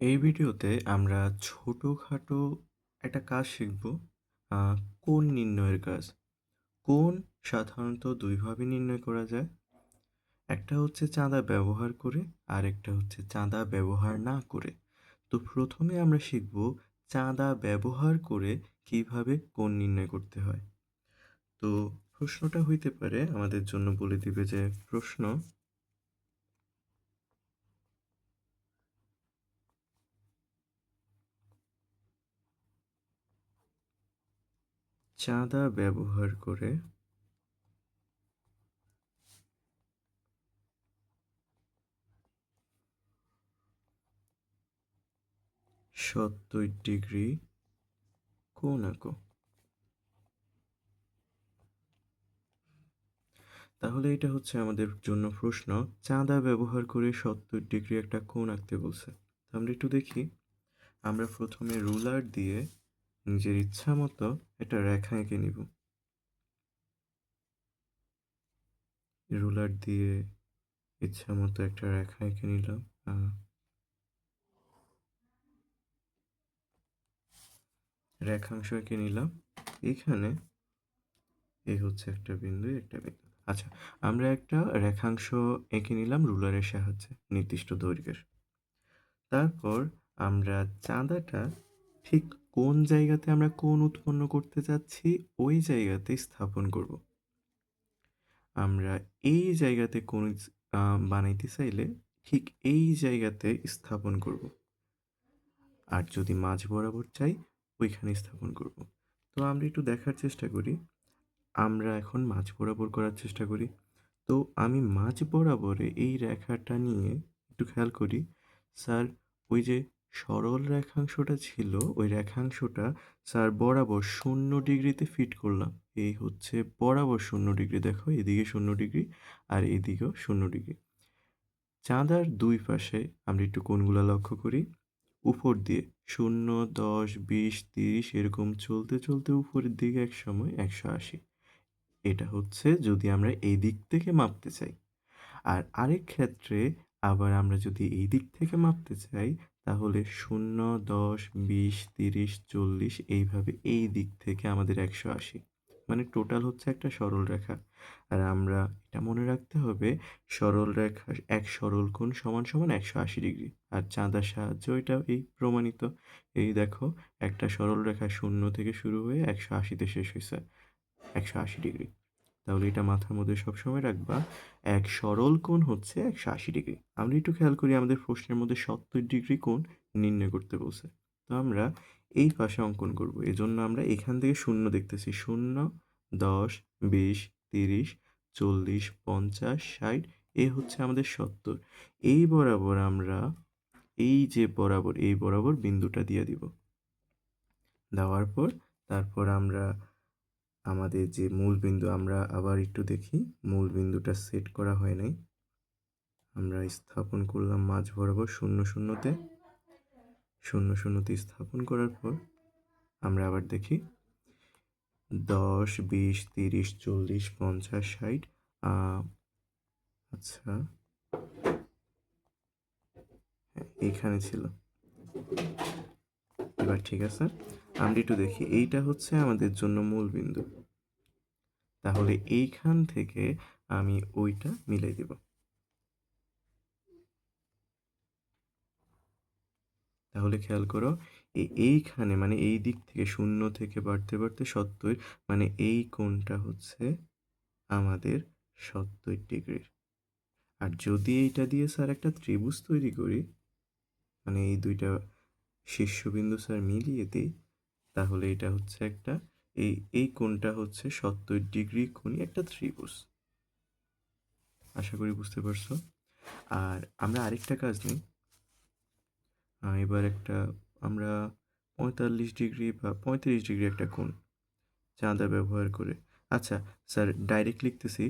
এই ভিডিওতে আমরা ছোটোখাটো একটা কাজ শিখব। কোণ নির্ণয়ের কাজ। কোণ সাধারণত দুইভাবে নির্ণয় করা যায়। একটা হচ্ছে চাঁদা ব্যবহার করে, আর একটা হচ্ছে চাঁদা ব্যবহার না করে। তো প্রথমে আমরা শিখব চাঁদা ব্যবহার করে কীভাবে কোণ নির্ণয় করতে হয়। তো প্রশ্নটা হইতে পারে আমাদের জন্য বলে দিবে যে প্রশ্ন চাঁদা ব্যবহার করে সত্তর ডিগ্রি কোণ আঁকো। তাহলে এটা হচ্ছে আমাদের জন্য প্রশ্ন, চাঁদা ব্যবহার করে সত্তর ডিগ্রি একটা কোণ আঁকতে বলছে আমরা একটু দেখি আমরা প্রথমে রুলার দিয়ে নিজের ইচ্ছা মতো একটা রেখা এঁকে নিব। রুলার দিয়ে ইচ্ছা মতো একটা রেখা এঁকে নিলাম। রেখাংশ এঁকে নিলাম। এখানে এই হচ্ছে একটা বিন্দু একটা বিন্দু। আচ্ছা আমরা একটা রেখাংশ এঁকে নিলাম রুলারের সাহায্যে, নির্দিষ্ট দৈর্ঘ্যের। তারপর আমরা চাঁদাটা ঠিক কোন জায়গাতে আমরা কোন উৎপন্ন করতে যাচ্ছি, ওই জায়গাতে স্থাপন করব। আমরা এই জায়গাতে কোন বানাইতে চাইলে ঠিক এই জায়গাতে স্থাপন করব। আর যদি মাঝ বরাবর চাই ওইখানে স্থাপন করব। তো আমরা একটু দেখার চেষ্টা করি। আমরা এখন মাঝ বরাবর করার চেষ্টা করি। তো আমি মাঝ বরাবরে এই রেখাটা নিয়ে একটু খেয়াল করি। স্যার, ওই যে সরল রেখাংশটা ছিল, ওই রেখাংশটা স্যার বরাবর শূন্য ডিগ্রিতে ফিট করলাম। এই হচ্ছে বরাবর শূন্য ডিগ্রি, দেখো এদিকে শূন্য ডিগ্রি আর এদিকেও শূন্য ডিগ্রি। চাঁদার দুই পাশে আমরা একটু কোনগুলো লক্ষ্য করি। উপর দিয়ে শূন্য, দশ, বিশ, তিরিশ এরকম চলতে চলতে উপরের দিকে এক সময় একশো আশি। এটা হচ্ছে যদি আমরা এই দিক থেকে মাপতে চাই। আর আরেক ক্ষেত্রে আবার আমরা যদি এই দিক থেকে মাপতে চাই, তাহলে শূন্য, দশ, বিশ, তিরিশ, চল্লিশ এইভাবে এই দিক থেকে আমাদের একশো আশি। মানে টোটাল হচ্ছে একটা সরল রেখা। আর আমরা এটা মনে রাখতে হবে, সরল রেখা এক সরল কোণ সমান সমান একশো আশি ডিগ্রি। আর চাঁদার সাহায্য এটা এই প্রমাণিত। এই দেখো, একটা সরল রেখা শূন্য থেকে শুরু হয়ে একশো আশিতে শেষ হয়েছে। একশো আশি ডিগ্রি। তাহলে এটা মাথার মধ্যে সবসময় রাখবা, এক সরল কোণ হচ্ছে একশো আশি ডিগ্রি। আমরা একটু খেয়াল করি আমাদের প্রশ্নের মধ্যে সত্তর ডিগ্রি কোণ নির্ণয় করতে বলছে। তো আমরা এই পাশে অঙ্কন করব। এজন্য আমরা এখান থেকে শূন্য দেখতেছি। শূন্য, দশ, বিশ, তিরিশ, চল্লিশ, পঞ্চাশ, ষাট, এ হচ্ছে আমাদের সত্তর। এই বরাবর আমরা এই যে বরাবর, এই বরাবর বিন্দুটা দিয়ে দিব। দেওয়ার পর তারপর আমরা আমাদের যে মূল বিন্দু আমরা আবার একটু দেখি। মূল বিন্দুটা সেট করা হয় নাই। আমরা স্থাপন করলাম মাঝ বরাবর শূন্য শূন্যতে। শূন্য শূন্যতে স্থাপন করার পর আমরা আবার দেখি। দশ, বিশ, তিরিশ, চল্লিশ, পঞ্চাশ, ষাট আচ্ছা। হ্যাঁ এইখানে ছিল। এবার ঠিক আছে। আমরা একটু দেখি। এইটা হচ্ছে আমাদের জন্য মূল বিন্দু। তাহলে এইখান থেকে আমি ওইটা মিলাই দেব। তাহলে খেয়াল করো এইখানে মানে এই দিক থেকে শূন্য থেকে বাড়তে বাড়তে সত্তর মানে এই কোণটা হচ্ছে আমাদের সত্তর ডিগ্রির। আর যদি এইটা দিয়ে স্যার একটা ত্রিভুজ তৈরি করি মানে এই দুইটা শীর্ষবিন্দু স্যার মিলিয়ে দিই তাহলে এটা হচ্ছে একটা, এই এই কোণটা হচ্ছে সত্তর ডিগ্রি কোণই একটা ত্রিভুজ। আশা করি বুঝতে পারছ। আর আমরা আরেকটা কাজ নিই। এবার একটা আমরা পঁয়তাল্লিশ ডিগ্রি বা পঁয়ত্রিশ ডিগ্রি একটা কোণ চাঁদা ব্যবহার করে। আচ্ছা স্যার, ডাইরেক্ট লিখতেছি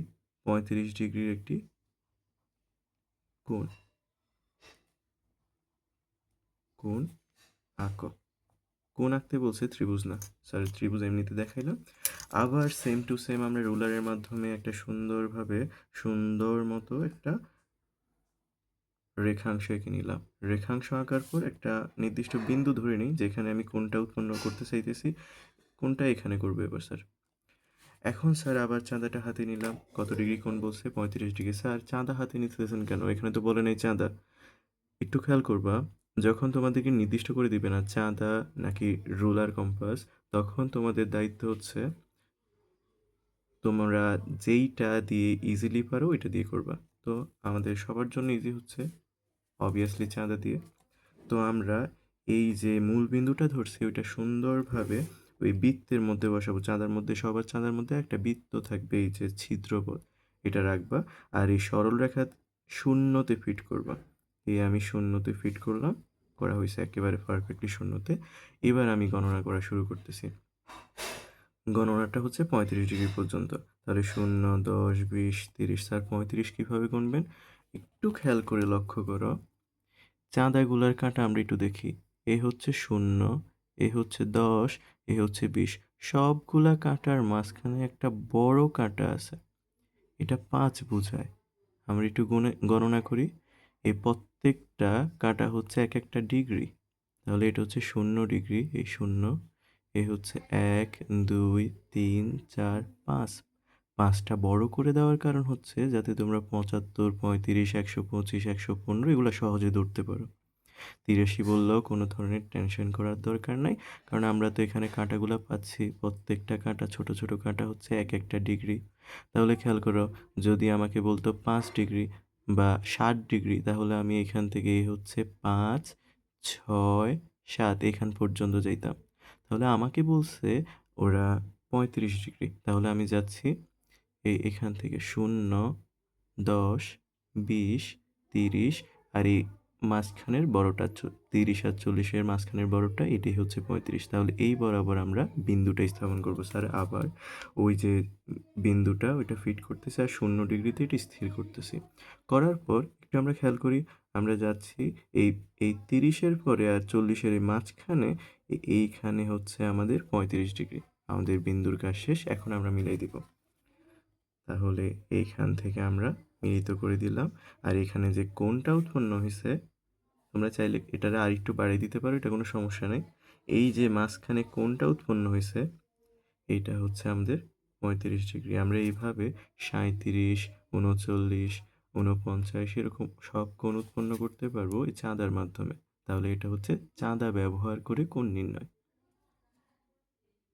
পঁয়ত্রিশ ডিগ্রির একটি কোণ। কোণ আঁকো কোন আঁকতে বলছে ত্রিভুজ না। সরি ত্রিভুজ এমনিতে দেখাইলাম আবার সেম টু সেম আমরা রুলারের মাধ্যমে একটা সুন্দরভাবে, সুন্দর মতো একটা রেখাংশ এঁকে নিলাম। রেখাংশ আঁকার পর একটা নির্দিষ্ট বিন্দু ধরে নিই, যেখানে আমি কোনটা উৎপন্ন করতে চাইতেছি, কোনটা এখানে করব এবার স্যার এখন স্যার আবার চাঁদাটা হাতে নিলাম। কত ডিগ্রি কোন বলছে? পঁয়ত্রিশ ডিগ্রি। স্যার চাঁদা হাতে নিতেছেন কেন? এখানে তো বলে নেই চাঁদা। একটু খেয়াল করবা যখন তোমাদেরকে নির্দিষ্ট করে দিবে না চাঁদা নাকি রুলার কম্পাস, তখন তোমাদের দায়িত্ব হচ্ছে তোমরা যেইটা দিয়ে ইজিলি পারো ওইটা দিয়ে করবা। তো আমাদের সবার জন্য ইজি হচ্ছে অবভিয়াসলি চাঁদা দিয়ে। তো আমরা এই যে মূল বিন্দুটা ধরছি, ওইটা সুন্দরভাবে ওই বৃত্তের মধ্যে বসাবো। চাঁদার মধ্যে, সবার চাঁদার মধ্যে একটা বৃত্ত থাকবে, এই যে ছিদ্রপথ এটা রাখবা। আর এই সরল রেখা শূন্যতে ফিট করবা। এই আমি শূন্যতে ফিট করলাম। করা হয়েছে একেবারে পারফেক্টলি শূন্যতে। এবার আমি গণনা করা শুরু করতেছি। গণনাটা হচ্ছে পঁয়ত্রিশ ডিগ্রি পর্যন্ত। তাহলে শূন্য, দশ, বিশ, তিরিশ, স্যার পঁয়ত্রিশ কীভাবে গুনবেন? একটু খেয়াল করে লক্ষ্য করো। চাঁদাগুলার কাঁটা আমরা একটু দেখি। এ হচ্ছে শূন্য, এ হচ্ছে দশ, এ হচ্ছে বিশ। সবগুলা কাঁটার মাঝখানে একটা বড় কাঁটা আছে। এটা পাঁচ বোঝায়। আমরা একটু গণনা করি। এই প্রত্যেকটা কাঁটা হচ্ছে এক একটা ডিগ্রি। তাহলে এটা হচ্ছে শূন্য ডিগ্রি, এই শূন্য। এ হচ্ছে এক, দুই, তিন, চার, পাঁচ। পাঁচটা বড় করে দেওয়ার কারণ হচ্ছে যাতে তোমরা পঁচাত্তর, পঁয়ত্রিশ, একশো পঁচিশ, একশো পনেরো এগুলো সহজে ধরতে পারো। তিরাশি বললেও কোনো ধরনের টেনশন করার দরকার নাই, কারণ আমরা তো এখানে কাঁটাগুলো পাচ্ছি। প্রত্যেকটা কাঁটা, ছোট ছোট কাঁটা হচ্ছে এক একটা ডিগ্রি। তাহলে খেয়াল করো, যদি আমাকে বলতো পাঁচ ডিগ্রি বা ষাট ডিগ্রি, তাহলে আমি এখান থেকে হচ্ছে পাঁচ, ছয়, সাত এখান পর্যন্ত যাইতাম। তাহলে আমাকে বলছে ওরা পঁয়ত্রিশ ডিগ্রি, তাহলে আমি যাচ্ছি এই এখান থেকে শূন্য, দশ, বিশ, তিরিশ, আর এই মাঝখানের বড়টা তিরিশ আর চল্লিশের মাঝখানের বড়টা, এটাই হচ্ছে পঁয়ত্রিশ। তাহলে এই বরাবর আমরা বিন্দুটা স্থাপন করব। স্যার, আবার ওই যে বিন্দুটা, ওইটা ফিট করতেছি আর শূন্য ডিগ্রিতে এটি স্থির করতেছি। করার পর একটু আমরা খেয়াল করি, আমরা যাচ্ছি এই এই তিরিশের পরে আর চল্লিশের এই মাঝখানে এইখানে হচ্ছে আমাদের পঁয়ত্রিশ ডিগ্রি। আমাদের বিন্দুর কাজ শেষ, এখন আমরা মিলাই দিব। তাহলে এইখান থেকে আমরা মিলিত করে দিলাম। আর এখানে যে কোনটা উৎপন্ন হয়েছে তোমরা চাইলে এটারে আর একটু বাড়িয়ে দিতে পারো, এটা কোনো সমস্যা নেই। এই যে মাঝখানে কোনটা উৎপন্ন হয়েছে, এটা হচ্ছে আমাদের পঁয়ত্রিশ ডিগ্রি। আমরা এইভাবে সাঁত্রিশ উনচল্লিশ, উনপঞ্চাশ এরকম সব কোণ উৎপন্ন করতে পারব এই চাঁদার মাধ্যমে। তাহলে এটা হচ্ছে চাঁদা ব্যবহার করে কোণ নির্ণয়।